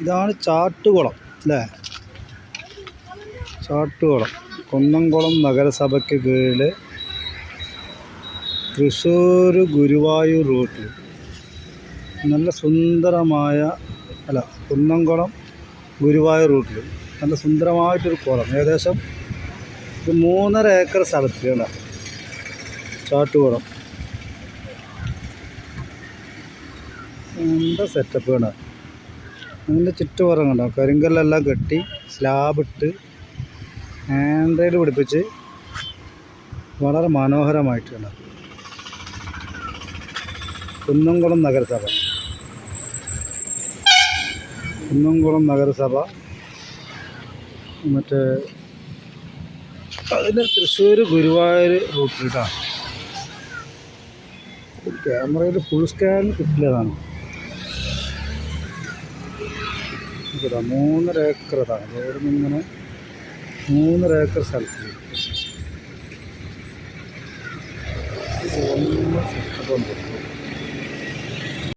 ഇതാണ് ചാട്ടുകുളം അല്ലേ? ചാട്ടുകുളം കുന്നംകുളം നഗരസഭയ്ക്ക് കീഴിൽ തൃശ്ശൂർ ഗുരുവായൂർ റൂട്ടിൽ നല്ല സുന്ദരമായ അല്ല കുന്നംകുളം ഗുരുവായൂർ റൂട്ടിൽ നല്ല സുന്ദരമായിട്ടൊരു കുളം. ഏകദേശം ഒരു മൂന്നര ഏക്കർ സ്ഥലത്തിൽ അല്ല? ചാട്ടുകുളം. എന്താ സെറ്റപ്പ് വേണം അതിന്റെ ചുറ്റുപുറം കണ്ടോ? കരിങ്കല്ലെല്ലാം കെട്ടി സ്ലാബിട്ട് ആൻഡ്രോയിഡ് പിടിപ്പിച്ച് വളരെ മനോഹരമായിട്ട് കണ്ടോ? കുന്നംകുളം നഗരസഭ. കുന്നംകുളം നഗരസഭ. മറ്റേ അതിന് തൃശ്ശൂർ ഗുരുവായൂർ റൂട്ടിലിട്ടാണ് ക്യാമറയിൽ ഫുൾ സ്കാൻ കിട്ടിയതാണ്. ഇതാ മൂന്നര ഏക്കർ അതാണ് ഇവിടെ ഇങ്ങനെ മൂന്നര ഏക്കർ സ്ഥലത്ത് ഒന്ന് ഉണ്ട്